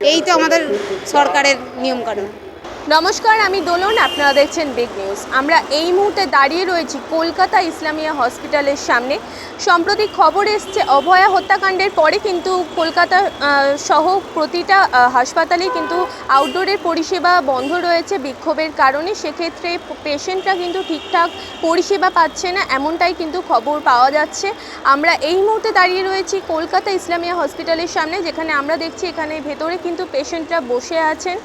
এই তো আমাদের সরকারের নিয়মকানুন। নমস্কার, আমি দোলন, আপনারা দেখছেন বিগ নিউজ আমরা এই মুহূর্তে দাঁড়িয়ে রয়েছি কলকাতা ইসলামিয়া হসপিটালের সামনে। সম্প্রতি খবর এসছে, অভয়া হত্যাকাণ্ডের পরে কিন্তু কলকাতা সহ প্রতিটা হাসপাতালেই কিন্তু আউটডোরের পরিষেবা বন্ধ রয়েছে বিক্ষোভের কারণে। সেক্ষেত্রে পেশেন্টরা কিন্তু ঠিকঠাক পরিষেবা পাচ্ছে না, এমনটাই কিন্তু খবর পাওয়া যাচ্ছে। আমরা এই মুহূর্তে দাঁড়িয়ে রয়েছি কলকাতা ইসলামিয়া হসপিটালের সামনে, যেখানে আমরা দেখছি এখানে ভেতরে কিন্তু পেশেন্টরা বসে আছেন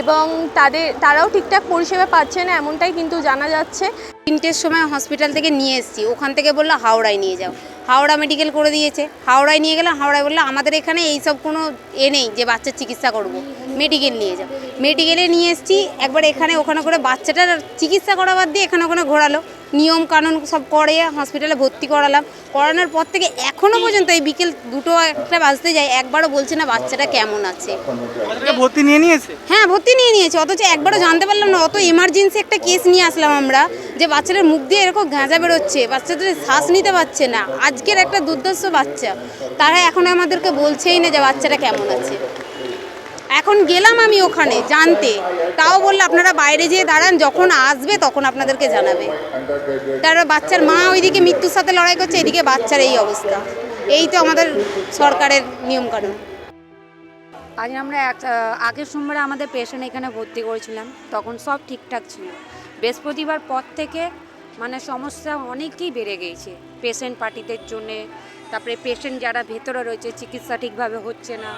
এবং তাদের তারাও ঠিকঠাক পরিষেবা পাচ্ছে না, এমনটাই কিন্তু জানা যাচ্ছে। তিনটের সময় হসপিটাল থেকে নিয়ে এসেছি। ওখান থেকে বলল, হাওড়ায় নিয়ে যাও। হাওড়া মেডিকেল করে দিয়েছে। হাওড়ায় নিয়ে গেলাম, হাওড়ায় বলল, আমাদের এখানে এইসব কোনো এ নেই যে বাচ্চার চিকিৎসা করব। মেডিকেল নিয়ে যাও। মেডিকেলে নিয়ে এসেছি, একবার এখানে ওখানে করে বাচ্চাটার চিকিৎসা করাবার দিয়ে এখানে ওখানে ঘোরালো। নিয়ম কানুন সব করে হসপিটালে ভর্তি করালাম। করানোর পর থেকে এখনও পর্যন্ত এই বিকেল দুটো একটা বাজতে যায় একবারও বলছে না বাচ্চাটা কেমন আছে। ভর্তি নিয়ে নিয়েছে? হ্যাঁ ভর্তি নিয়ে নিয়েছে অথচ একবারও জানতে পারলাম না অত এমার্জেন্সি একটা কেস নিয়ে আসলাম আমরা যে বাচ্চাটার মুখ দিয়ে এরকম গাঁজা বেরোচ্ছে বাচ্চাদের শ্বাস নিতে পারছে না আজকের একটা দুর্দর্শ বাচ্চা। তারা এখন আমাদেরকে বলছেই না যে বাচ্চাটা কেমন আছে। এখন গেলাম আমি ওখানে জানতে। তাও বলল, আপনারা বাইরে যেয়ে দাঁড়ান, যখন আসবে তখন আপনাদেরকে জানাবে। তারপর বাচ্চার মা ওইদিকে মৃত্যুর সাথে লড়াই করছে, এদিকে বাচ্চার এই অবস্থা। এই তো আমাদের সরকারের নিয়মকানুন। আজ আমরা এক আগের সোমবারে আমাদের পেশেন্ট এখানে ভর্তি করেছিলাম, তখন সব ঠিকঠাক ছিল। বৃহস্পতিবার পর থেকে মানে সমস্যা অনেকই বেড়ে গিয়েছে পেশেন্ট পার্টিদের জন্যে। তারপরে পেশেন্ট যারা ভেতরে রয়েছে, চিকিৎসা ঠিকভাবে হচ্ছে না।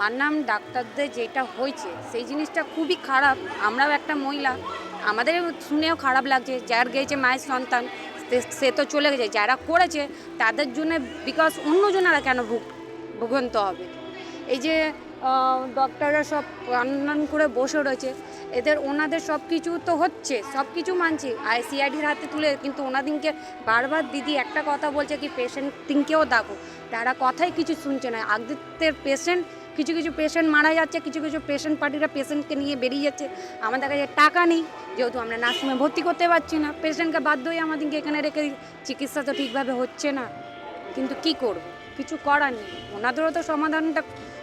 মানলাম ডাক্তারদের যেটা হয়েছে, সেই জিনিসটা খুবই খারাপ। আমরাও একটা মহিলা, আমাদের শুনেও খারাপ লাগছে, যার গিয়েছে মায়ের সন্তান, সে তো চলে গেছে। যারা করেছে, তাদের জন্য বিকজ অন্যজনেরা কেন ভুগ, ভুগন্ত হবে? এই যে ডক্টররা সব রান্নান করে বসে রয়েছে। এদের ওনাদের সব কিছু তো হচ্ছে, সব কিছু মানছে। আইসিআইডির হাতে তুলে কিন্তু ওনাদিনকে বারবার দিদি একটা কথা বলছে কি পেশেন্ট তিনকেও দেখো তারা কথাই কিছু শুনছে না। আগদের পেশেন্ট কিছু কিছু পেশেন্ট মারা যাচ্ছে, কিছু কিছু পেশেন্ট পার্টিরা পেশেন্টকে নিয়ে বেরিয়ে যাচ্ছে। আমাদের কাছে টাকা নেই, যেহেতু আমরা নার্সিংহোমে ভর্তি করতে পারছি না। পেশেন্টকে বাধ্য হয়ে আমাদেরকে এখানে রেখে। চিকিৎসা তো ঠিকভাবে হচ্ছে না। কিন্তু কি করব? কিছু করার নেই। ওনাদেরও তো সমাধানটা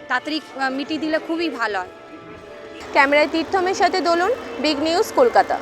তাড়াতাড়ি মিটিয়ে দিলে খুবই ভালো হয়। ক্যামেরায় তীর্থমের সাথে দলুন বিগ নিউজ কলকাতা।